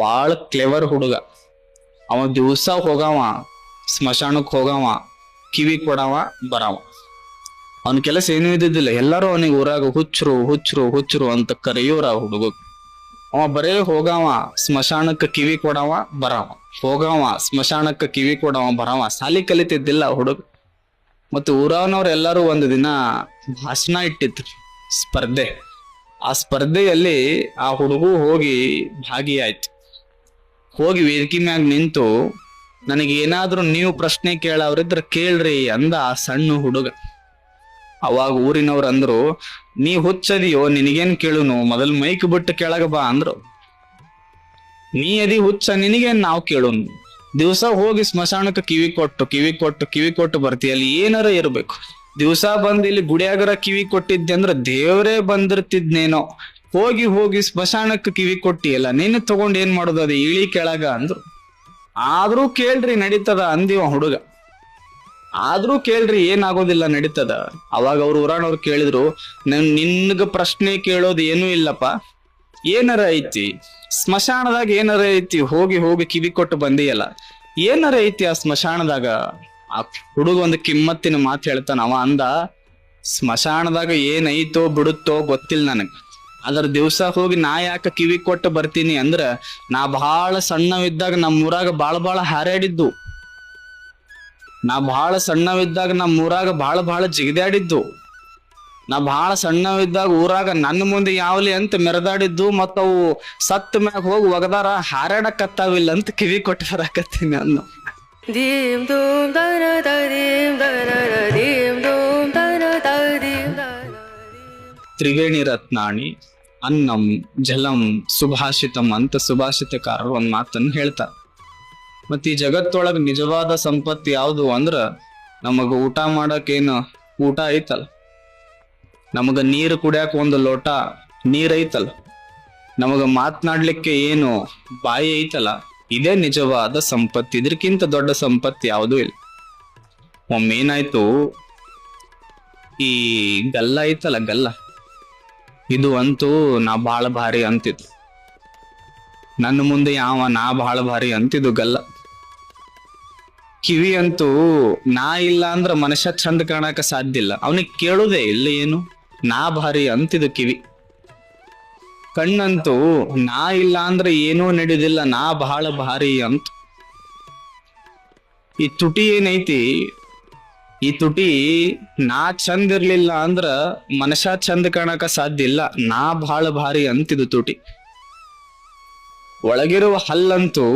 ಬಾಳ ಕ್ಲೆವರ್ ಹುಡುಗ. ಅವ ದಿವಸ ಹೋಗವ ಸ್ಮಶಾನಕ್ಕೆ ಹೋಗವ, ಕಿವಿ ಕೊಡವ, ಬರವ. ಅವನ ಕೆಲಸ ಏನೂ ಇದ್ದಿದ್ದಿಲ್ಲ. ಎಲ್ಲರೂ ಅವನಿಗೆ ಊರಾಗ ಹುಚ್ಚರು ಹುಚ್ಚರು ಹುಚ್ಚರು ಅಂತ ಕರೆಯೋರ ಹುಡುಗ ಅವ ಬರೇ ಹೋಗವ ಸ್ಮಶಾನಕ್ಕೆ ಕಿವಿ ಕೊಡವ, ಬರವ. ಹೋಗವ ಸ್ಮಶಾನಕ್ಕೆ ಕಿವಿ ಕೊಡವ, ಬರವ. ಸಾಲಿ ಕಲಿತಿದ್ದಿಲ್ಲ ಹುಡುಗ. ಮತ್ತು ಊರವನವ್ರು ಎಲ್ಲರೂ ಒಂದು ದಿನ ಭಾಷಣ ಇಟ್ಟಿದ್ರು, ಸ್ಪರ್ಧೆ. ಆ ಸ್ಪರ್ಧೆಯಲ್ಲಿ ಆ ಹುಡುಗು ಹೋಗಿ ಭಾಗಿಯಾಯ್ತು. ಹೋಗಿ ವೇದಿಕೆ ಮ್ಯಾಗ ನಿಂತು, ನನಗೆ ಏನಾದರೂ ನೀವು ಪ್ರಶ್ನೆ ಕೇಳವ್ರಿದ್ರೆ ಕೇಳ್ರಿ ಅಂದ ಆ ಸಣ್ಣ ಹುಡುಗ. ಅವಾಗ ಊರಿನವ್ರು ಅಂದ್ರು, ನೀ ಹುಚ್ಚದಿಯೋ, ನಿನಗೇನ್ ಕೇಳುನು? ಮೊದಲ್ ಮೈಕ್ ಬಿಟ್ಟು ಕೆಳಗ ಬಾ ಅಂದ್ರು. ನೀ ಅದಿ ಹುಚ್ಚ, ನಿನಗೇನ್ ನಾವು ಕೇಳುನು? ದಿವಸ ಹೋಗಿ ಸ್ಮಶಾನಕ್ಕೆ ಕಿವಿ ಕೊಟ್ಟು ಕಿವಿ ಕೊಟ್ಟು ಕಿವಿ ಕೊಟ್ಟು ಬರ್ತೀಯ? ಅಲ್ಲಿ ಏನಾರ ಇರ್ಬೇಕು. ದಿವಸ ಬಂದ್ ಇಲ್ಲಿ ಗುಡಿಯಾಗರ ಕಿವಿ ಕೊಟ್ಟಿದ್ದೆ ಅಂದ್ರ ದೇವರೇ ಬಂದಿರ್ತಿದ್ನೇನೋ? ಹೋಗಿ ಹೋಗಿ ಸ್ಮಶಾನಕ್ಕೆ ಕಿವಿ ಕೊಟ್ಟಿಯಲ್ಲ, ನಿನ್ನ ತಗೊಂಡ್ ಏನ್ ಮಾಡೋದು ಅದು? ಇಳಿ ಕೆಳಗ ಅಂದ್ರು. ಆದ್ರೂ ಕೇಳ್ರಿ, ನಡೀತದ ಅಂದಿವ ಹುಡುಗ. ಆದ್ರೂ ಕೇಳ್ರಿ, ಏನಾಗೋದಿಲ್ಲ ನಡೀತದ. ಅವಾಗ ಅವ್ರ ಊರಾಣವ್ರು ಕೇಳಿದ್ರು, ನನ್ ನಿನ್ಗ ಪ್ರಶ್ನೆ ಕೇಳೋದು ಏನೂ ಇಲ್ಲಪ್ಪ. ಏನಾರ ಐತಿ? ಸ್ಮಶಾನದಾಗ ಏನಾರ ಐತಿ? ಹೋಗಿ ಹೋಗಿ ಕಿವಿ ಕೊಟ್ಟು ಬಂದಿಯಲ್ಲ. ಏನಾರ ಐತಿ ಆ ಸ್ಮಶಾನದಾಗ? ಆ ಹುಡುಗ ಒಂದು ಕಿಮ್ಮತ್ತಿನ ಮಾತು ಹೇಳ್ತಾನ. ಅವ ಅಂದ, ಸ್ಮಶಾನದಾಗ ಏನೈತೋ ಬಿಡುತ್ತೋ ಗೊತ್ತಿಲ್ಲ ನನಗ. ಅದ್ರ ದಿವಸ ಹೋಗಿ ನಾ ಯಾಕ ಕಿವಿ ಕೊಟ್ಟು ಬರ್ತೀನಿ ಅಂದ್ರ ನಾ ಬಹಳ ಸಣ್ಣವಿದ್ದಾಗ ನಮ್ಮ ಊರಾಗ ಬಾಳ ಬಾಳ ಹಾರಾಡಿದ್ದು. ನಾ ಬಹಳ ಸಣ್ಣವಿದ್ದಾಗ ನಮ್ಮ ಊರಾಗ ಬಹಳ ಬಹಳ ಜಿಗಿದಾಡಿದ್ದು. ನಾ ಬಹಳ ಸಣ್ಣವಿದ್ದಾಗ ಊರಾಗ ನನ್ನ ಮುಂದೆ ಯಾವ್ಲಿ ಅಂತ ಮೆರೆದಾಡಿದ್ದು ಮತ್ತವು ಸತ್ತ ಮ್ಯಾಗ ಹೋಗಿ ಒಗದಾರ ಹಾರಾಡಕತ್ತಾವಿಲ್ಲ ಅಂತ ಕಿವಿ ಕೊಟ್ಟು ಬರಾಕತ್ತೀನಿ ಅನ್ನೋ ತ್ರಿವೇಣಿ ರತ್ನಾಣಿ ಅನ್ನಂ ಜಲಂ ಸುಭಾಷಿತಂ ಅಂತ ಸುಭಾಷಿತಕಾರರು ಒಂದು ಮಾತನ್ನು ಹೇಳ್ತಾರೆ. ಮತ್ತ ಈ ಜಗತ್ತೊಳಗೆ ನಿಜವಾದ ಸಂಪತ್ತು ಯಾವುದು ಅಂದ್ರ ನಮಗ ಊಟ ಮಾಡಕ್ಕೇನು ಊಟ ಐತಲ್ಲ. ನಮಗ ನೀರು ಕುಡಿಯಾಕ ಒಂದು ಲೋಟ ನೀರ್ ಐತಲ್ಲ. ನಮಗ ಮಾತನಾಡ್ಲಿಕ್ಕೆ ಏನು ಬಾಯಿ ಐತಲ್ಲ. ಇದೇ ನಿಜವಾದ ಸಂಪತ್ತು. ಇದಕ್ಕಿಂತ ದೊಡ್ಡ ಸಂಪತ್ತು ಯಾವುದೂ ಇಲ್ಲ. ಒಮ್ಮೆ ಏನಾಯ್ತು ಈ ಗಲ್ಲ ಐತಲ್ಲ ಗಲ್ಲ. ಇದು ಅಂತೂ ನಾ ಭಾಳ ಭಾರಿ ಅಂತಿದ್ದು. ನನ್ನ ಮುಂದೆ ಯಾವ ನಾ ಭಾಳ ಭಾರಿ ಅಂತಿದ್ದು ಗಲ್ಲ. ಕಿವಿ ಅಂತೂ ನಾ ಇಲ್ಲ ಅಂದ್ರ ಮನುಷ್ಯ ಚಂದ ಕಾಣಕ ಸಾಧ್ಯ ಇಲ್ಲ. ಅವನಿಗೆ ಕೇಳುದೇ ಇಲ್ಲ ಏನು? ನಾ ಭಾರಿ ಅಂತಿದ್ದು ಕಿವಿ. ಕಣ್ಣಂತೂ ನಾ ಇಲ್ಲ ಅಂದ್ರೆ ಏನೂ ನಡೆಯುದಿಲ್ಲ ನಾ ಬಹಳ ಭಾರಿ ಅಂತ. ಈ ತುಟಿ ಏನೈತಿ? ಈ ತುಟಿ ನಾ ಚಂದ ಇರ್ಲಿಲ್ಲ ಅಂದ್ರ ಮನಷ ಚಂದ ಕಾಣಕ ಸಾಧ್ಯ ಇಲ್ಲ. ನಾ ಬಹಳ ಭಾರಿ ಅಂತಿದು ತುಟಿ. ಒಳಗಿರುವ ಹಲ್ಲಂತೂ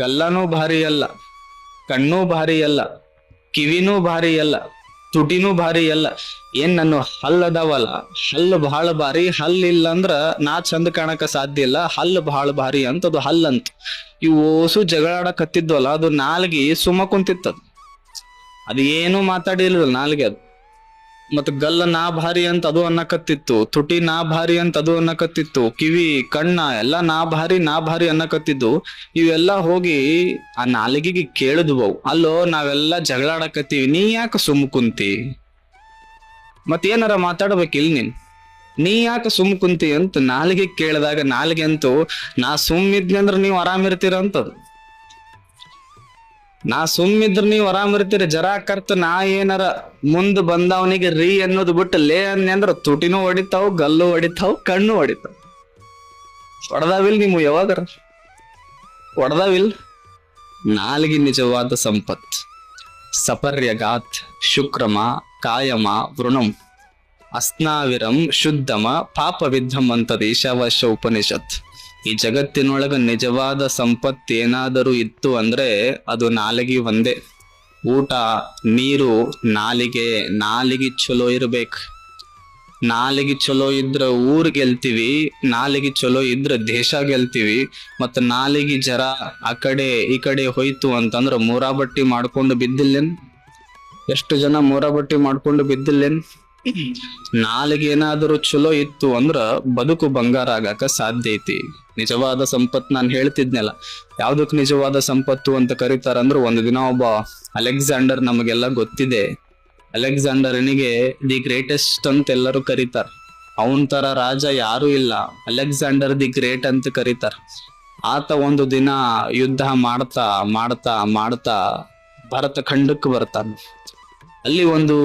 ಗಲ್ಲನೂ ಭಾರಿ ಅಲ್ಲ, ಕಣ್ಣೂ ಭಾರಿ ಅಲ್ಲ, ಕಿವಿನೂ ಭಾರಿ ಅಲ್ಲ, ತುಟಿನೂ ಭಾರಿ ಅಲ್ಲ. ಏನ್ ನನ್ನ ಹಲ್ಲದವಲ್ಲ ಹಲ್ಲು ಬಹಳ ಭಾರಿ, ಹಲ್ಲ ಇಲ್ಲ ಅಂದ್ರ ನಾ ಚಂದ ಕಾಣಕ ಸಾಧ್ಯ ಇಲ್ಲ. ಹಲ್ಲು ಬಹಳ ಭಾರಿ ಅಂತದು ಹಲ್ಲಂತ. ಇವು ಓಸು ಜಗಳಾಡಕತ್ತಿದ್ವಲ್ಲ, ಅದು ನಾಲ್ಗಿ ಸುಮ್ಮ ಕುಂತಿತ್ತದು. ಅದು ಏನು ಮಾತಾಡಿರ್ಲಿಲ್ಲ ನಾಲ್ಗೆ ಅದು. ಮತ್ತು ಗಲ್ಲ ನಾ ಭಾರಿ ಅಂತ ಅದು ಅನ್ನಕತ್ತಿತ್ತು, ತುಟಿ ನಾ ಭಾರಿ ಅಂತ ಅದು ಅನ್ನಕತ್ತಿತ್ತು, ಕಿವಿ, ಕಣ್ಣ ಎಲ್ಲ ನಾ ಭಾರಿ ನಾ ಭಾರಿ ಅನ್ನಕತ್ತಿದ್ದು, ಇವೆಲ್ಲ ಹೋಗಿ ಆ ನಾಲಿಗೆಗೆ ಕೇಳಿದ್ವು ಅಲ್ಲೋ, ನಾವೆಲ್ಲ ಜಗಳಾಡಕತ್ತೀವಿ, ನೀ ಯಾಕೆ ಸುಮ್ ಕುಂತಿ? ಮತ್ ಏನಾರ ಮಾತಾಡ್ಬೇಕಿಲ್ ನೀನ್? ನೀ ಯಾಕೆ ಸುಮ್ ಕುಂತಿ ಅಂತ ನಾಲಿಗೆ ಕೇಳಿದಾಗ ನಾಲಿಗೆ ಅಂತೂ ನಾ ಸುಮ್ಮಿದ್ನಿ ಅಂದ್ರೆ ನೀವು ಆರಾಮಿರ್ತೀರ ಅಂತದು. ನಾ ಸುಮ್ಮಿದ್ರ ನೀವ್ ಆರಾಮಿರ್ತೀರಿ ಜರಾ ಕರ್ತ ನಾ ಏನಾರ ಮುಂದ್ ಬಂದವನಿಗೆ ರೀ ಅನ್ನೋದು ಬಿಟ್ಟು ಲೇ ಅಂದ್ರ ತುಟಿನೂ ಹೊಡಿತಾವ್, ಗಲ್ಲು ಹೊಡಿತಾವ್, ಕಣ್ಣು ಹೊಡಿತಾವ್. ಹೊಡೆದಾವಿಲ್ ನೀವು ಯಾವಾಗರ? ಹೊಡೆದಾವಿಲ್? ನಾಲಿಗೆ ನಿಜವಾದ ಸಂಪತ್. ಸಪರ್ಯಗಾತ್, ಶುಕ್ರಮ, ಕಾಯಮ, ವೃಣಂ. ಅಸ್ನಾವಿರಂ, ಶುದ್ಧಮ, ಪಾಪವಿದ್ಧಂ ಅಂತದ ಈಶಾವಾಸ್ಯ ಉಪನಿಷತ್ ಈ ಜಗತ್ತಿನೊಳಗ ನಿಜವಾದ ಸಂಪತ್ತೇನಾದರೂ ಇತ್ತು ಅಂದ್ರೆ ಅದು ನಾಲಿಗೆ ಒಂದೇ. ಊಟ, ನೀರು, ನಾಲಿಗೆ ನಾಲಿಗೆ ಚಲೋ ಇರ್ಬೇಕು. ನಾಲಿಗೆ ಚಲೋ ಇದ್ರ ಊರ್ ಗೆಲ್ತೀವಿ, ನಾಲಿಗೆ ಚಲೋ ಇದ್ರ ದೇಶ ಗೆಲ್ತೀವಿ, ಮತ್ತ ನಾಲಿಗೆ ಜರ ಆ ಕಡೆ ಈ ಕಡೆ ಹೋಯ್ತು ಅಂತಂದ್ರ ಮೂರಾಬಟ್ಟಿ ಮಾಡ್ಕೊಂಡು ಬಿದ್ದಿಲ್ಲೇನ್? ಎಷ್ಟು ಜನ ಮೂರಾಬಟ್ಟಿ ಮಾಡ್ಕೊಂಡು ಬಿದ್ದಿಲ್ಲೇನ್? ನಾಲಿಗೆ ಏನಾದರೂ ಚಲೋ ಇತ್ತು ಅಂದ್ರ ಬದುಕು ಬಂಗಾರ ಆಗಾಕ ಸಾಧ್ಯ ಐತಿ. ನಿಜವಾದ ಸಂಪತ್ ನಾನು ಹೇಳ್ತಿದ್ನಲ್ಲ, ಯಾವ್ದಕ್ ನಿಜವಾದ ಸಂಪತ್ತು ಅಂತ ಕರೀತಾರ ಅಂದ್ರ ಒಂದು ದಿನ ಒಬ್ಬ ಅಲೆಕ್ಸಾಂಡರ್ ನಮಗೆಲ್ಲ ಗೊತ್ತಿದೆ. ಅಲೆಕ್ಸಾಂಡರ್ನಿಗೆ ದಿ ಗ್ರೇಟೆಸ್ಟ್ ಅಂತ ಎಲ್ಲರೂ ಕರೀತಾರ. ಅವನ್ ತರ ರಾಜ ಯಾರು ಇಲ್ಲ, ಅಲೆಕ್ಸಾಂಡರ್ ದಿ ಗ್ರೇಟ್ ಅಂತ ಕರೀತಾರ. ಆತ ಒಂದು ದಿನ ಯುದ್ಧ ಮಾಡ್ತಾ ಮಾಡ್ತಾ ಮಾಡ್ತಾ ಭರತ ಖಂಡಕ್ಕೆ ಬರ್ತಾನೆ. ಅಲ್ಲಿ ಒಂದು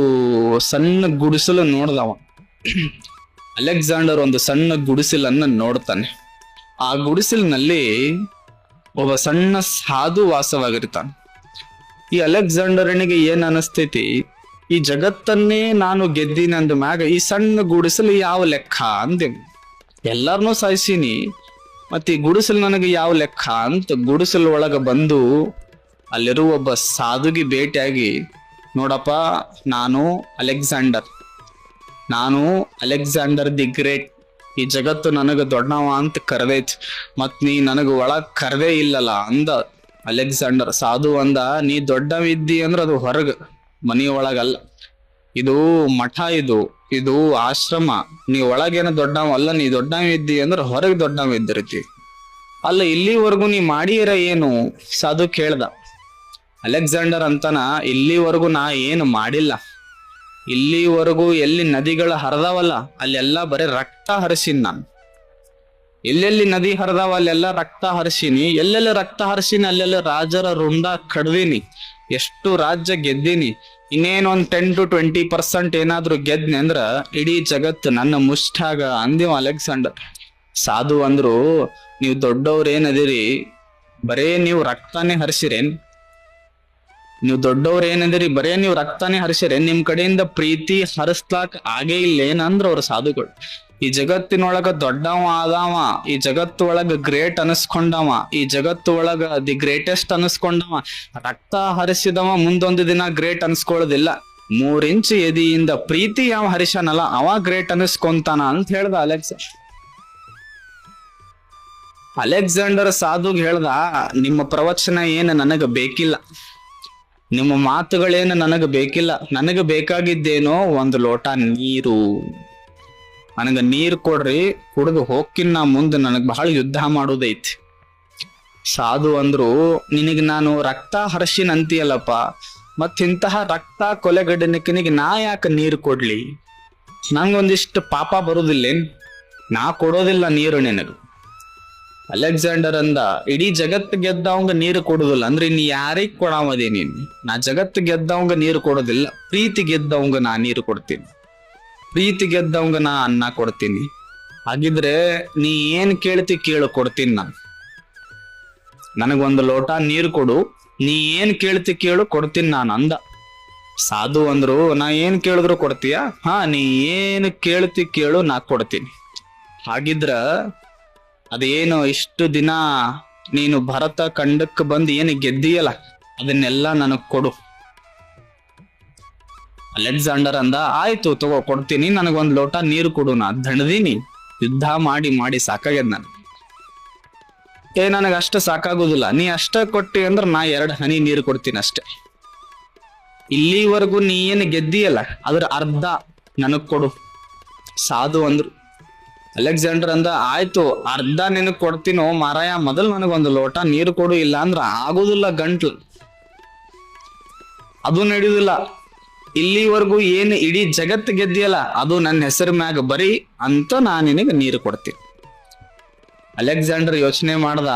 ಸಣ್ಣ ಗುಡಿಸಲು ನೋಡ್ದವ. ಅಲೆಕ್ಸಾಂಡರ್ ಒಂದು ಸಣ್ಣ ಗುಡಿಸಲನ್ನ ನೋಡ್ತಾನೆ. ಆ ಗುಡಿಸಲಿನಲ್ಲಿ ಒಬ್ಬ ಸಣ್ಣ ಸಾಧು ವಾಸವಾಗಿರ್ತಾನೆ. ಈ ಅಲೆಕ್ಸಾಂಡರನಿಗೆ ಏನ್ ಅನಿಸ್ತೈತಿ? ಈ ಜಗತ್ತನ್ನೇ ನಾನು ಗೆದ್ದೀನಿ ಅಂದ ಮ್ಯಾಗ ಈ ಸಣ್ಣ ಗುಡಿಸಲು ಯಾವ ಲೆಕ್ಕ ಅಂದೆ. ಎಲ್ಲಾರನ್ನೂ ಸಾಯಿಸೀನಿ, ಮತ್ತೆ ಈ ಗುಡಿಸಲು ನನಗೆ ಯಾವ ಲೆಕ್ಕ ಅಂತ ಗುಡಿಸಲು ಒಳಗ ಬಂದು ಅಲ್ಲಿರುವ ಒಬ್ಬ ಸಾಧುಗೆ ಭೇಟಿಯಾಗಿ ನೋಡಪ್ಪ, ನಾನು ಅಲೆಕ್ಸಾಂಡರ್. ನಾನು ಅಲೆಕ್ಸಾಂಡರ್ ದಿ ಗ್ರೇಟ್. ಈ ಜಗತ್ತು ನನಗೆ ದೊಡ್ಡವ ಅಂತ ಕರ್ದೈತಿ. ಮತ್ ನೀ ನನಗೆ ಒಳಗ್ ಕರೆದೇ ಇಲ್ಲಲ್ಲ ಅಂದ ಅಲೆಕ್ಸಾಂಡರ್. ಸಾಧು ಅಂದ, ನೀ ದೊಡ್ಡವಿದ್ದಿ ಅಂದ್ರೆ ಅದು ಹೊರಗ, ಮನಿ ಒಳಗಲ್ಲ. ಇದು ಮಠ ಇದು ಇದು ಆಶ್ರಮ. ನೀ ಒಳಗೇನ ದೊಡ್ಡವ ಅಲ್ಲ ನೀ ದೊಡ್ಡವ ಇದ್ದಿ ಅಂದ್ರ ಹೊರಗ್ ದೊಡ್ಡವ ಇದ್ದಿರ್ತಿ ಅಲ್ಲ ಇಲ್ಲಿವರೆಗೂ ನೀ ಮಾಡಿರ ಏನು? ಸಾಧು ಕೇಳ್ದ. ಅಲೆಕ್ಸಾಂಡರ್ ಅಂತನ, ಇಲ್ಲಿವರೆಗೂ ನಾ ಏನು ಮಾಡಿಲ್ಲ. ಇಲ್ಲಿವರೆಗೂ ಎಲ್ಲಿ ನದಿಗಳು ಹರಿದವಲ್ಲ, ಅಲ್ಲೆಲ್ಲ ಬರೀ ರಕ್ತ ಹರಿಸಿನಿ ನಾನು. ಎಲ್ಲೆಲ್ಲಿ ನದಿ ಹರಿದಾವ, ಅಲ್ಲೆಲ್ಲ ರಕ್ತ ಹರಿಸಿನಿ. ಎಲ್ಲೆಲ್ಲಿ ರಕ್ತ ಹರಿಸಿನಿ, ಅಲ್ಲೆಲ್ಲ ರಾಜರ ರುಂಡ ಕಡ್ದೀನಿ. ಎಷ್ಟು ರಾಜ್ಯ ಗೆದ್ದೀನಿ. ಇನ್ನೇನು ಒಂದ್ ಟೆನ್ ಟು ಟ್ವೆಂಟಿ ಪರ್ಸೆಂಟ್ ಏನಾದರೂ ಗೆದ್ನೆ ಅಂದ್ರ, ಇಡೀ ಜಗತ್ತು ನನ್ನ ಮುಷ್ಟಾಗ ಅಂದಿವ ಅಲೆಕ್ಸಾಂಡರ್. ಸಾಧು ಅಂದ್ರು, ನೀವು ದೊಡ್ಡವ್ರ ಏನದಿರಿ ಬರೇ ನೀವು ರಕ್ತಾನೇ ಹರಿಸಿರೇನ್? ನೀವು ದೊಡ್ಡವ್ರು ಏನಂದ್ರಿ, ಬರೇ ನೀವು ರಕ್ತಾನೇ ಹರಿಸಿರೆ, ನಿಮ್ ಕಡೆಯಿಂದ ಪ್ರೀತಿ ಹರಿಸ್ಲಾಕ್ ಆಗೇ ಇಲ್ಲ ಏನಂದ್ರ ಅವ್ರ ಸಾಧುಗಳು. ಈ ಜಗತ್ತಿನೊಳಗ ದೊಡ್ಡವ ಆದವ, ಈ ಜಗತ್ತು ಒಳಗ ಗ್ರೇಟ್ ಅನಿಸ್ಕೊಂಡವ, ಈ ಜಗತ್ತು ಒಳಗ ದಿ ಗ್ರೇಟೆಸ್ಟ್ ಅನಿಸ್ಕೊಂಡವ, ರಕ್ತ ಹರಿಸಿದವ ಮುಂದೊಂದು ದಿನ ಗ್ರೇಟ್ ಅನ್ಸ್ಕೊಳ್ಳೋದಿಲ್ಲ. ಮೂರ್ ಇಂಚ್ ಎದಿಯಿಂದ ಪ್ರೀತಿ ಯಾವ ಹರಿಸನಲ್ಲ ಅವ ಗ್ರೇಟ್ ಅನಿಸ್ಕೊಂತಾನ ಅಂತ ಹೇಳ್ದ ಅಲೆಕ್ಸ. ಅಲೆಕ್ಸಾಂಡರ್ ಸಾಧುಗ್ ಹೇಳ್ದ, ನಿಮ್ಮ ಪ್ರವಚನ ಏನು ನನಗ ಬೇಕಿಲ್ಲ. ನಿಮ್ಮ ಮಾತುಗಳೇನು ನನಗೆ ಬೇಕಿಲ್ಲ, ನನಗೆ ಬೇಕಾಗಿದ್ದೇನೋ ಒಂದು ಲೋಟ ನೀರು. ನನಗೆ ನೀರು ಕೊಡ್ರಿ, ಕುಡಿದು ಹೋಗ್ಕಿನ್ನ ಮುಂದೆ, ನನಗೆ ಬಹಳ ಯುದ್ಧ ಮಾಡೋದೈತಿ. ಸಾಧು ಅಂದ್ರು, ನಿನಗೆ ನಾನು ರಕ್ತ ಹರ್ಷಿನಂತೀಯಲ್ಲಪ್ಪ ಮತ್ತೆ ಇಂತಹ ರಕ್ತ ಕೊಲೆಗಡನಿಕನಿಗೆ ನಾ ಯಾಕೆ ನೀರು ಕೊಡ್ಲಿ? ನಂಗೊಂದಿಷ್ಟು ಪಾಪ ಬರುದಿಲ್ಲೇನ್? ನಾ ಕೊಡೋದಿಲ್ಲ ನೀರು ನಿನಗೆ. ಅಲೆಕ್ಸಾಂಡರ್ ಅಂದ ಇಡೀ ಜಗತ್ತು ಗೆದ್ದವಂಗ ನೀರು ಕೊಡುದಿಲ್ಲ. ಅಂದ್ರೆ ನೀ ಯಾರಿಗ್ ಕೊಡಾವದೆ ನೀನ್? ನಾ ಜಗತ್ತು ಗೆದ್ದವಂಗ ನೀರು ಕೊಡೋದಿಲ್ಲ. ಪ್ರೀತಿ ಗೆದ್ದವಂಗ ನಾ ನೀರು ಕೊಡ್ತೀನಿ. ಪ್ರೀತಿ ಗೆದ್ದವಂಗ ನಾ ಅನ್ನ ಕೊಡ್ತೀನಿ. ಹಾಗಿದ್ರೆ ನೀ ಏನ್ ಕೇಳ್ತಿ ಕೇಳು ಕೊಡ್ತೀನಿ ನಾನು. ನನಗೊಂದು ಲೋಟ ನೀರು ಕೊಡು. ನೀ ಏನ್ ಕೇಳ್ತಿ ಕೇಳು ಕೊಡ್ತೀನಿ ನಾನು ಅಂದ. ಸಾಧು ಅಂದ್ರು, ನಾ ಏನ್ ಕೇಳಿದ್ರು ಕೊಡ್ತೀಯಾ? ಹಾ, ನೀ ಏನ್ ಕೇಳ್ತಿ ಕೇಳು ನಾ ಕೊಡ್ತೀನಿ. ಹಾಗಿದ್ರ ಅದೇನು ಇಷ್ಟು ದಿನ ನೀನು ಭರತ ಖಂಡಕ್ಕೆ ಬಂದು ಏನು ಗೆದ್ದಿಯಲ್ಲ, ಅದನ್ನೆಲ್ಲ ನನಗ್ ಕೊಡು. ಅಲೆಕ್ಸಾಂಡರ್ ಅಂದ, ಆಯ್ತು ತಗೋ, ಕೊಡ್ತೀನಿ. ನನಗೊಂದ್ ಲೋಟ ನೀರು ಕೊಡು. ನಾ ದಣದೀನಿ. ಯುದ್ಧ ಮಾಡಿ ಮಾಡಿ ಸಾಕಾಗ್ಯದ ನನ್ ಏ, ನನಗೆ ಅಷ್ಟ ಸಾಕಾಗೋದಿಲ್ಲ. ನೀ ಅಷ್ಟ ಕೊಟ್ಟಿ ಅಂದ್ರ ನಾ ಎರಡ್ ಹನಿ ನೀರು ಕೊಡ್ತೀನಿ ಅಷ್ಟೇ. ಇಲ್ಲಿವರೆಗೂ ನೀ ಏನು ಗೆದ್ದೀಯಲ್ಲ, ಅದ್ರ ಅರ್ಧ ನನಗ್ ಕೊಡು. ಸಾಧು ಅಂದ್ರು. ಅಲೆಕ್ಸಾಂಡರ್ ಅಂದ ಆಯ್ತು, ಅರ್ಧ ನಿನಗ್ ಕೊಡ್ತೀನೋ ಮಾರಾಯ, ಮೊದಲ್ ನನಗೊಂದು ಲೋಟ, ನೀರು ಕೊಡು ಇಲ್ಲ ಅಂದ್ರ ಆಗುದಿಲ್ಲ ಗಂಟ್ಲು. ಅದು ನಡೆಯುದಿಲ್ಲ. ಇಲ್ಲಿವರೆಗೂ ಏನು ಇಡೀ ಜಗತ್ತು ಗೆದ್ದಿಯಲ್ಲ, ಅದು ನನ್ನ ಹೆಸರು ಮ್ಯಾಗ ಬರಿ ಅಂತ ನಾ ನಿನಗೆ ನೀರು ಕೊಡ್ತೀನಿ. ಅಲೆಕ್ಸಾಂಡರ್ ಯೋಚನೆ ಮಾಡ್ದ,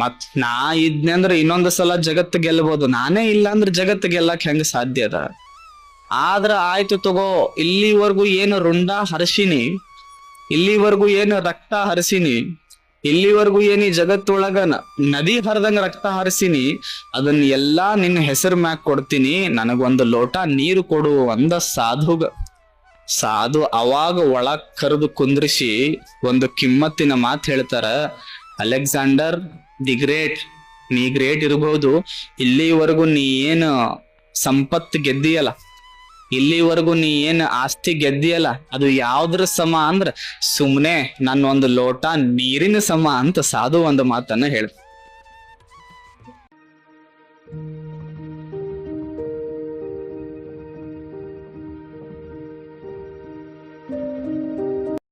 ಮತ್ ನಾ ಇದ್ನೆ ಅಂದ್ರೆ ಇನ್ನೊಂದು ಸಲ ಜಗತ್ತು ಗೆಲ್ಲಬಹುದು ನಾನೇ ಇಲ್ಲ ಅಂದ್ರೆ ಜಗತ್ತು ಗೆಲ್ಲಕ್ ಹೆಂಗ ಸಾಧ್ಯ ಅದ? ಆದ್ರ ಆಯ್ತು ತಗೋ, ಇಲ್ಲಿವರೆಗೂ ಏನು ರುಂಡ ಹರ್ಷಿನಿ ಇಲ್ಲಿವರೆಗೂ ಏನು ರಕ್ತ ಹರಿಸಿನಿ, ಇಲ್ಲಿವರೆಗೂ ಏನಿ ಜಗತ್ತೊಳಗ ನದಿ ಹರಿದಂಗ ರಕ್ತ ಹರಿಸಿನಿ, ಅದನ್ನ ಎಲ್ಲಾ ನಿನ್ನ ಹೆಸರು ಮ್ಯಾಕ್ ಕೊಡ್ತೀನಿ, ನನಗೊಂದು ಲೋಟ ನೀರು ಕೊಡು ಅಂದ ಸಾಧುಗ. ಸಾಧು ಅವಾಗ ಒಳಗ್ ಕರೆದು ಕುಂದ್ರಿಸಿ ಒಂದು ಕಿಮ್ಮತ್ತಿನ ಮಾತು ಹೇಳ್ತಾರ, ಅಲೆಕ್ಸಾಂಡರ್, ದಿ ಗ್ರೇಟ್, ನೀ ಗ್ರೇಟ್ ಇರಬಹುದು ಇಲ್ಲಿವರೆಗೂ ನೀ ಏನು ಸಂಪತ್ತು ಗೆದ್ದಿಯಲ್ಲ ಇಲ್ಲಿವರೆಗೂ ನೀ ಏನ್ ಆಸ್ತಿ ಗೆದ್ದಿಯಲ್ಲ, ಅದು ಯಾವ್ದ್ರ ಸಮ ಅಂದ್ರ ಸುಮ್ನೆ ನನ್ನ ಒಂದು ಲೋಟ ನೀರಿನ ಸಮ ಅಂತ ಸಾಧು ಒಂದು ಮಾತನ್ನ ಹೇಳ್ತ